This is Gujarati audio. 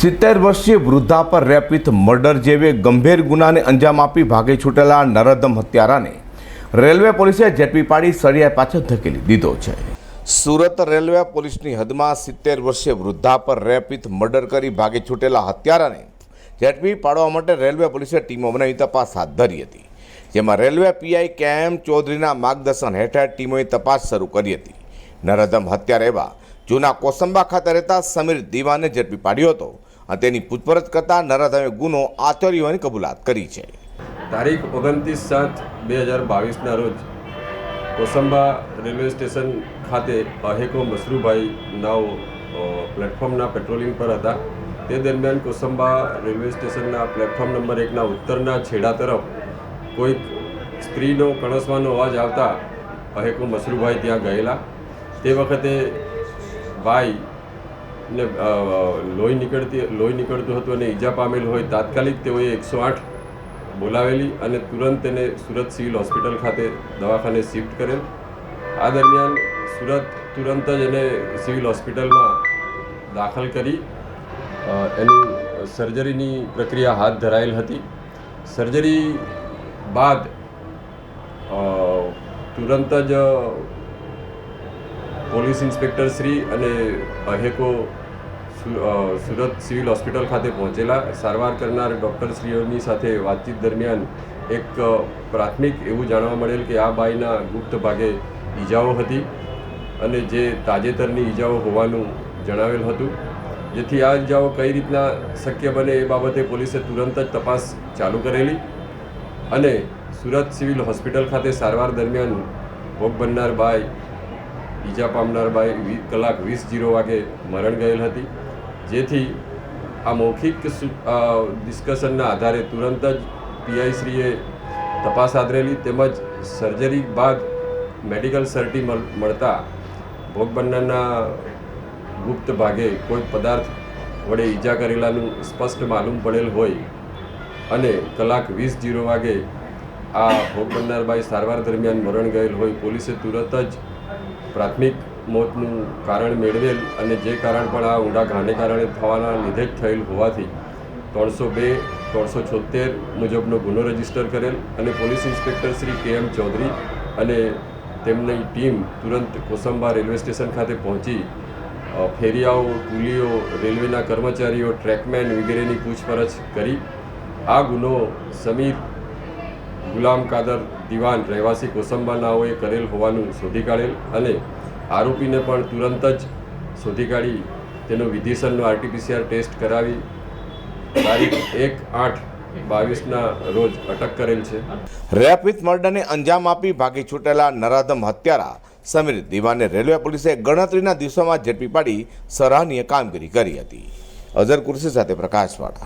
સિત્તેર વર્ષીય વૃદ્ધા પર રેપ વિથ મર્ડર જેવી ગંભીર ગુનાને અંજામ આપી ભાગી છૂટેલા નરદમ હત્યારાને રેલવે પોલીસે ઝડપી પાડી સળિયા પાછળ ધકેલી દીધો છે. સુરત રેલવે પોલીસની હદમાં સિત્તેર વર્ષીય વૃદ્ધા પર રેપ વિથ મર્ડર કરી ભાગી છૂટેલા હત્યારાને ઝડપી પાડવા માટે રેલવે પોલીસે ટીમો બનાવી તપાસ હાથ ધરી હતી. જેમાં રેલવે પીઆઈ કે એમ ચૌધરીના માર્ગદર્શન હેઠળ ટીમોએ તપાસ શરૂ કરી હતી. નરદમ હત્યાર એવા જૂના કોસંબા ખાતે રહેતા સમીર દીવાને ઝડપી પાડ્યો હતો. તેની પૂછપરછ કરતા નરાધામે ગુનો આચર્યો હોવાની કબૂલાત કરી છે. તારીખ ઓગણત્રીસ સાત બે હજાર બાવીસના રોજ કોસંબા રેલવે સ્ટેશન ખાતે અહેકો મસરૂભાઈ નવ પ્લેટફોર્મના પેટ્રોલિંગ પર હતા. તે દરમિયાન કોસંબા રેલવે સ્ટેશનના પ્લેટફોર્મ નંબર એકના ઉત્તરના છેડા તરફ કોઈક સ્ત્રીનો કણસવાનો અવાજ આવતા અહેકો મસરૂભાઈ ત્યાં ગયેલા. તે વખતે ભાઈ ને લોહી નીકળતી, લોહી નીકળતું હતું અને ઈજા પામેલ હોય, તાત્કાલિક તેઓએ એકસો આઠ બોલાવેલી અને તુરંત તેને સુરત સિવિલ હોસ્પિટલ ખાતે દવાખાને શિફ્ટ કરેલ. આ દરમિયાન સુરત તુરંત જ એને સિવિલ હોસ્પિટલમાં દાખલ કરી એની સર્જરીની પ્રક્રિયા હાથ ધરાયેલ હતી. સર્જરી બાદ તુરંત જ પોલીસ ઇન્સ્પેક્ટર શ્રી અને અહેકો સુરત સિવિલ હોસ્પિટલ ખાતે પહોંચેલા. સારવાર કરનાર ડૉક્ટરશ્રીઓની સાથે વાતચીત દરમિયાન એક પ્રાથમિક એવું જાણવા મળેલ કે આ બાઈના ગુપ્ત ભાગે ઈજાઓ હતી અને જે તાજેતરની ઈજાઓ હોવાનું જણાવેલ હતું. જેથી આ ઈજાઓ કઈ રીતના શક્ય બને એ બાબતે પોલીસે તુરંત જ તપાસ ચાલુ કરેલી અને સુરત સિવિલ હોસ્પિટલ ખાતે સારવાર દરમિયાન ભોગ બનનાર બાઈ ઈજા પામનાર બાઈ કલાક વીસ જીરો વાગે મરણ ગયેલ હતી. જેથી આ મૌખિક ડિસ્કશનના આધારે તુરંત જ પીઆઈશ્રીએ તપાસ આદરેલી તેમજ સર્જરી બાદ મેડિકલ સર્ટી મળ- મળતા ભોગ બનનારના ગુપ્ત ભાગે કોઈ પદાર્થ વડે ઈજા કરેલાનું સ્પષ્ટ માલુમ પડેલ હોય અને કલાક વીસ જીરો વાગે આ ભોગ બનનાર સારવાર દરમિયાન મરણ ગયેલ હોય, પોલીસે તુરંત જ પ્રાથમિક મોતનું કારણ મેળવેલ અને જે કારણ પણ આ ઊંડા ઘાને કારણે થવાના લીધે જ થયેલ હોવાથી ત્રણસો બે, ત્રણસો છોતેર મુજબનો ગુનો રજિસ્ટર કરેલ અને પોલીસ ઇન્સ્પેક્ટર શ્રી કે એમ ચૌધરી અને તેમની ટીમ તુરંત કોસંબા રેલવે સ્ટેશન ખાતે પહોંચી ફેરિયાઓ, કુલીઓ, રેલવેના કર્મચારીઓ, ટ્રેકમેન વગેરેની પૂછપરછ કરી. આ ગુનો સમીર ગુલામ કાદર દિવાન રહેવાસી કોસંબા નાઓએ કરેલ હોવાનું શોધી કાઢેલ અને આરોપીને પણ તુરંત જ શોધી કાઢી તેનો વિધિસરનો આરટીપીસીઆર ટેસ્ટ કરાવી તારીખ એક આઠ બાવીસના રોજ અટક કરેલ છે. રેપ મર્ડરને અંજામ આપી ભાગી છૂટેલા નરાધમ હત્યારા સમીર દીવાને રેલવે પોલીસે ગણતરીના દિવસોમાં ઝડપી પાડી સરાહનીય કામગીરી કરી હતી. અઝર કુર્સી સાથે પ્રકાશવાળા